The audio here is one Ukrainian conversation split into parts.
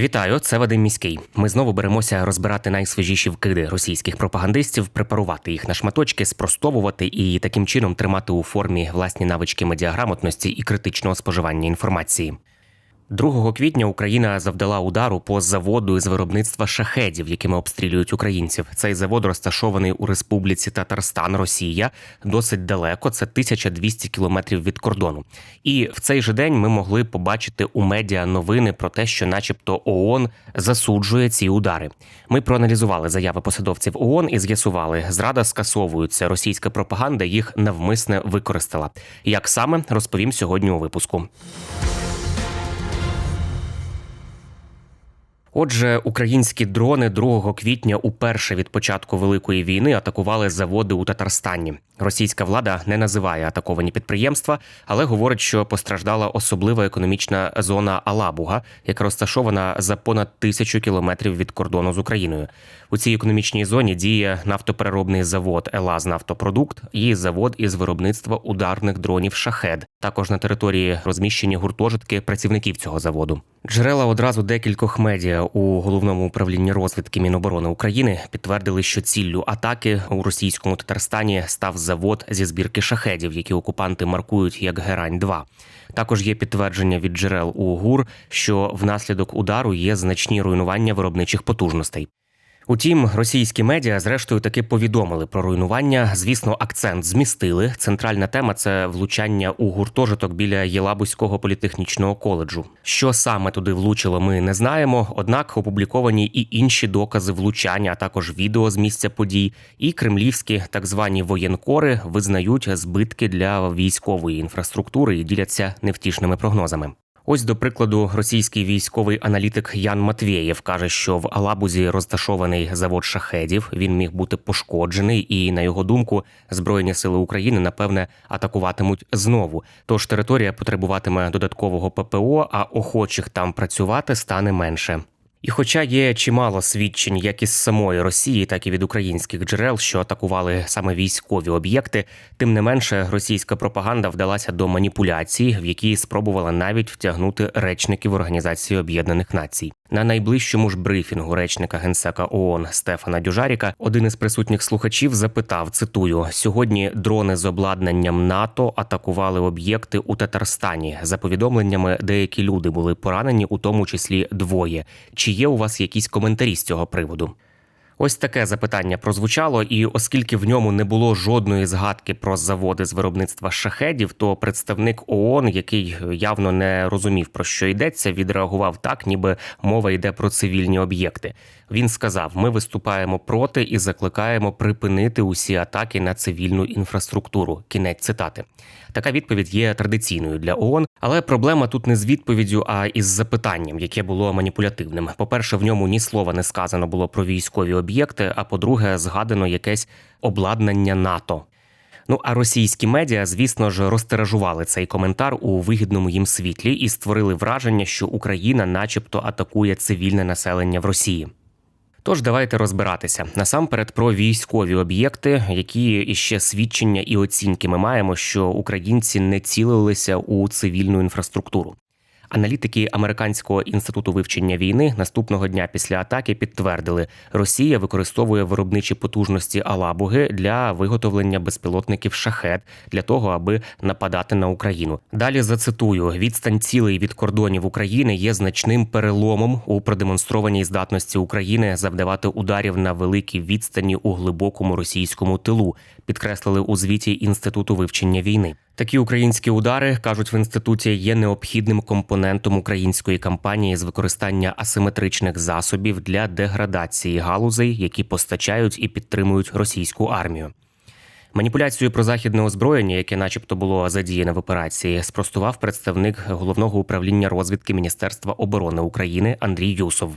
Вітаю, це Вадим Міський. Ми знову беремося розбирати найсвіжіші вкиди російських пропагандистів, препарувати їх на шматочки, спростовувати і таким чином тримати у формі власні навички медіаграмотності і критичного споживання інформації. 2 квітня Україна завдала удару по заводу із виробництва шахедів, якими обстрілюють українців. Цей завод розташований у республіці Татарстан, Росія, досить далеко. Це 1200 кілометрів від кордону. І в цей же день ми могли побачити у медіа новини про те, що, начебто, ООН засуджує ці удари. Ми проаналізували заяви посадовців ООН і з'ясували, зрада скасовується. Російська пропаганда їх навмисне використала. Як саме розповім сьогодні у випуску. Отже, українські дрони 2 квітня уперше від початку великої війни атакували заводи у Татарстані. Російська влада не називає атаковані підприємства, але говорить, що постраждала особлива економічна зона Алабуга, яка розташована за понад тисячу кілометрів від кордону з Україною. У цій економічній зоні діє нафтопереробний завод Елаз Нафтопродукт і завод із виробництва ударних дронів Шахед. Також на території розміщені гуртожитки працівників цього заводу. Джерела одразу декількох медіа у головному управлінні розвідки Міноборони України підтвердили, що ціллю атаки у російському Татарстані став завод зі збірки шахедів, які окупанти маркують як Герань 2 Також є підтвердження від джерел у ГУР, що внаслідок удару є значні руйнування виробничих потужностей. Утім, російські медіа зрештою таки повідомили про руйнування. Звісно, акцент змістили. Центральна тема це влучання у гуртожиток біля Єлабузького політехнічного коледжу. Що саме туди влучило, ми не знаємо. Однак опубліковані і інші докази влучання, а також відео з місця подій. І кремлівські так звані воєнкори визнають збитки для військової інфраструктури і діляться невтішними прогнозами. Ось, до прикладу, російський військовий аналітик Ян Матвєєв каже, що в Алабузі розташований завод шахедів. Він міг бути пошкоджений, і на його думку, збройні сили України напевне атакуватимуть знову. Тож територія потребуватиме додаткового ППО, а охочих там працювати стане менше. І хоча є чимало свідчень як із самої Росії, так і від українських джерел, що атакували саме військові об'єкти, тим не менше російська пропаганда вдалася до маніпуляцій, в які спробувала навіть втягнути речників Організації Об'єднаних Націй. На найближчому ж брифінгу речника генсека ООН Стефана Дюжаріка один із присутніх слухачів запитав: цитую: сьогодні дрони з обладнанням НАТО атакували об'єкти у Татарстані. За повідомленнями, деякі люди були поранені, у тому числі двоє. Чи є у вас якісь коментарі з цього приводу? Ось таке запитання прозвучало, і оскільки в ньому не було жодної згадки про заводи з виробництва шахедів, то представник ООН, який явно не розумів про що йдеться, відреагував так, ніби мова йде про цивільні об'єкти. Він сказав: ми виступаємо проти і закликаємо припинити усі атаки на цивільну інфраструктуру. Кінець цитати. Така відповідь є традиційною для ООН, але проблема тут не з відповіддю, а із запитанням, яке було маніпулятивним. По-перше, в ньому ні слова не сказано було про військові об'єкти. А по-друге, згадано якесь обладнання НАТО. Ну а російські медіа, звісно ж, розтиражували цей коментар у вигідному їм світлі і створили враження, що Україна, начебто, атакує цивільне населення в Росії. Тож давайте розбиратися насамперед про військові об'єкти, які іще свідчення і оцінки ми маємо, що українці не цілилися у цивільну інфраструктуру. Аналітики Американського інституту вивчення війни наступного дня після атаки підтвердили, Росія використовує виробничі потужності Алабуги для виготовлення безпілотників шахет для того, аби нападати на Україну. Далі зацитую: відстань цілей від кордонів України є значним переломом у продемонстрованій здатності України завдавати ударів на великій відстані у глибокому російському тилу. Підкреслили у звіті інституту вивчення війни. Такі українські удари кажуть в інституті є необхідним компонентом української кампанії з використання асиметричних засобів для деградації галузей, які постачають і підтримують російську армію. Маніпуляцію про західне озброєння, яке, начебто, було задіяне в операції, спростував представник головного управління розвідки Міністерства оборони України Андрій Юсов.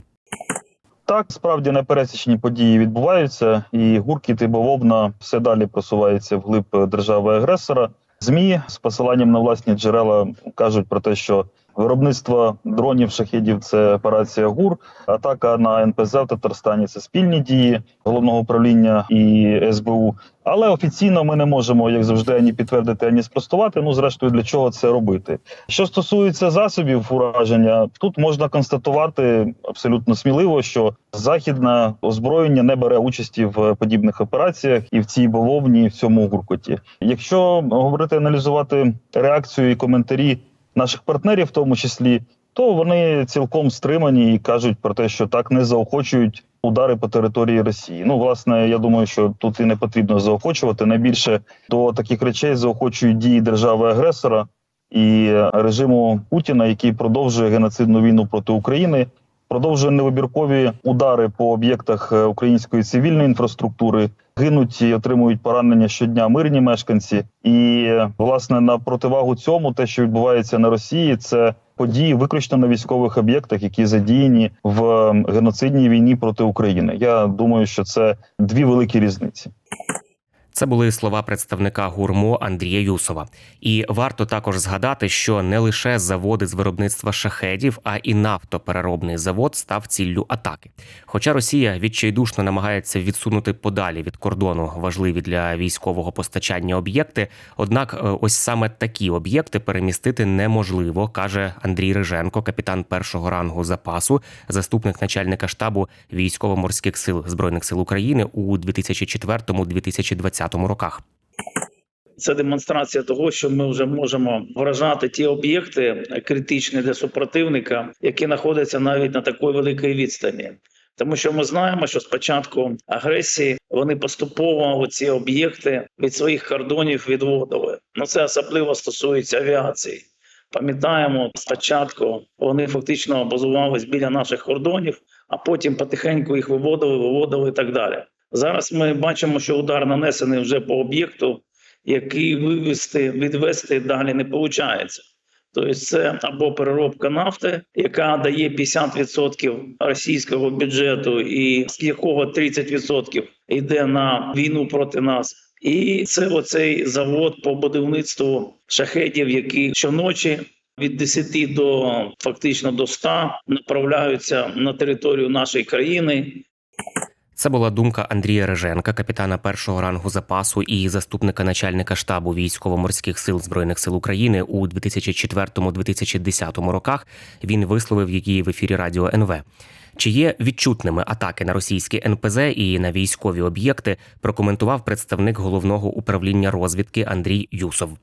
Так, справді непересічні події відбуваються, і гуркіт і бавовна все далі просувається вглиб держави агресора. Змі з посиланням на власні джерела кажуть про те, що виробництво дронів шахедів це операція ГУР. Атака на НПЗ в Татарстані це спільні дії головного управління і СБУ. Але офіційно ми не можемо, як завжди, ані підтвердити, ані спростувати. Ну, зрештою, для чого це робити? Що стосується засобів ураження, тут можна констатувати абсолютно сміливо, що західне озброєння не бере участі в подібних операціях і в цій бавовні, і в цьому гуркоті. Якщо говорити, аналізувати реакцію і коментарі наших партнерів, в тому числі, то вони цілком стримані і кажуть про те, що так не заохочують удари по території Росії. Ну, власне, я думаю, що тут і не потрібно заохочувати. Найбільше до таких речей заохочують дії держави-агресора і режиму Путіна, який продовжує геноцидну війну проти України, продовжує невибіркові удари по об'єктах е, української цивільної інфраструктури. Гинуть і отримують поранення щодня мирні мешканці. І е, власне на противагу цьому, те, що відбувається на Росії, це події виключно на військових об'єктах, які задіяні в ем, геноцидній війні проти України. Я думаю, що це дві великі різниці. Це були слова представника гурмо Андрія Юсова. І варто також згадати, що не лише заводи з виробництва шахедів, а і нафтопереробний завод став ціллю атаки. Хоча Росія відчайдушно намагається відсунути подалі від кордону важливі для військового постачання об'єкти. Однак, е, ось саме такі об'єкти перемістити неможливо, каже Андрій Риженко, капітан першого рангу запасу, заступник начальника штабу військово-морських сил збройних сил України у 2004-2020 роках. Це демонстрація того, що ми вже можемо вражати ті об'єкти критичні для супротивника, які знаходяться навіть на такій великій відстані. Тому що ми знаємо, що з початку агресії вони поступово ці об'єкти від своїх кордонів відводили. Ну це особливо стосується авіації. Пам'ятаємо, спочатку вони фактично базувались біля наших кордонів, а потім потихеньку їх виводили, виводили і так далі. Зараз ми бачимо, що удар нанесений вже по об'єкту, який вивести, відвести далі не виходить. Тобто це або переробка нафти, яка дає 50% російського бюджету, і з якого 30% йде на війну проти нас. І це оцей завод по будівництву шахедів, які щоночі від 10 до фактично до 100 направляються на територію нашої країни. Це була думка Андрія Реженка, капітана першого рангу запасу і заступника начальника штабу військово-морських сил збройних сил України у 2004-2010 роках. Він висловив її в ефірі Радіо НВ. Чи є відчутними атаки на російські НПЗ і на військові об'єкти? Прокоментував представник головного управління розвідки Андрій Юсов.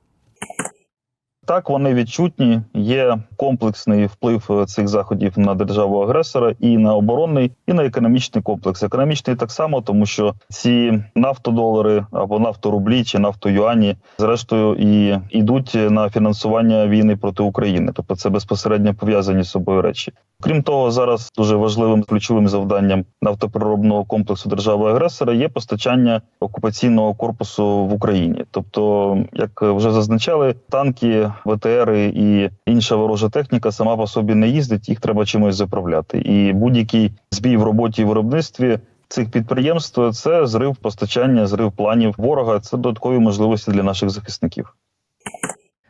Так, вони відчутні. Є комплексний вплив е, цих заходів на державу агресора і на оборонний, і на економічний комплекс. Економічний так само, тому що ці нафтодолари або нафторублі чи нафтоюані, зрештою, і йдуть на фінансування війни проти України. Тобто, це безпосередньо пов'язані з собою речі. Крім того, зараз дуже важливим ключовим завданням нафтопереробного комплексу держави агресора є постачання окупаційного корпусу в Україні. Тобто, як вже зазначали, танки, ВТРи і інша ворожа техніка сама по собі не їздить, їх треба чимось заправляти. І будь-який збій в роботі і виробництві. Цих підприємств це зрив постачання, зрив планів ворога. Це додаткові можливості для наших захисників.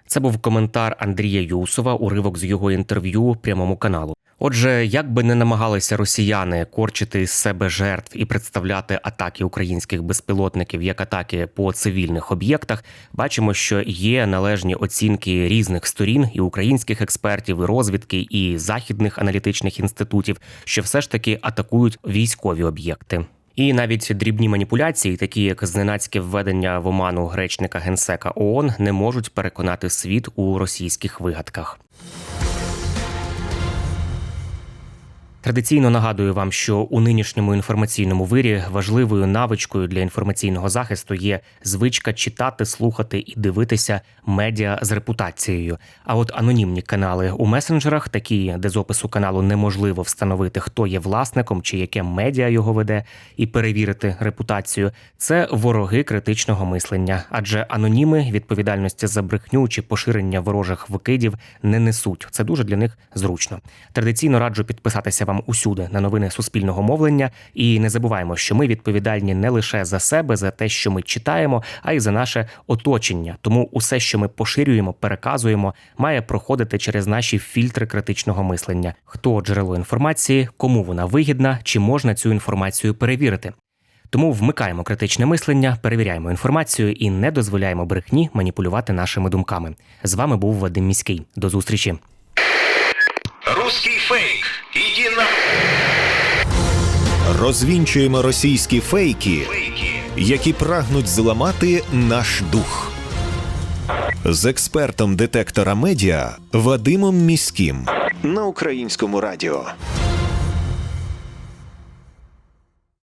Це був коментар Андрія Юсова, уривок з його інтерв'ю прямому каналу. Отже, як би не намагалися росіяни корчити з себе жертв і представляти атаки українських безпілотників як атаки по цивільних об'єктах, бачимо, що є належні оцінки різних сторін і українських експертів, і розвідки, і західних аналітичних інститутів, що все ж таки атакують військові об'єкти. І навіть дрібні маніпуляції, такі як зненацьке введення в оману гречника генсека ООН, не можуть переконати світ у російських вигадках. Традиційно нагадую вам, що у нинішньому інформаційному вирі важливою навичкою для інформаційного захисту є звичка читати, слухати і дивитися медіа з репутацією. А от анонімні канали у месенджерах, такі, де з опису каналу неможливо встановити, хто є власником чи яке медіа його веде, і перевірити репутацію, це вороги критичного мислення, адже аноніми відповідальності за брехню чи поширення ворожих викидів не несуть. Це дуже для них зручно. Традиційно раджу підписатися вам усюди на новини суспільного мовлення. І не забуваємо, що ми відповідальні не лише за себе, за те, що ми читаємо, а й за наше оточення. Тому усе, що ми поширюємо, переказуємо, має проходити через наші фільтри критичного мислення. Хто джерело інформації, кому вона вигідна, чи можна цю інформацію перевірити. Тому вмикаємо критичне мислення, перевіряємо інформацію і не дозволяємо брехні маніпулювати нашими думками. З вами був Вадим Міський. До зустрічі. Русский фейк. Іди на Розвінчуємо російські фейки, фейки. які прагнуть зламати наш дух. З експертом детектора медіа Вадимом Міським на українському радіо.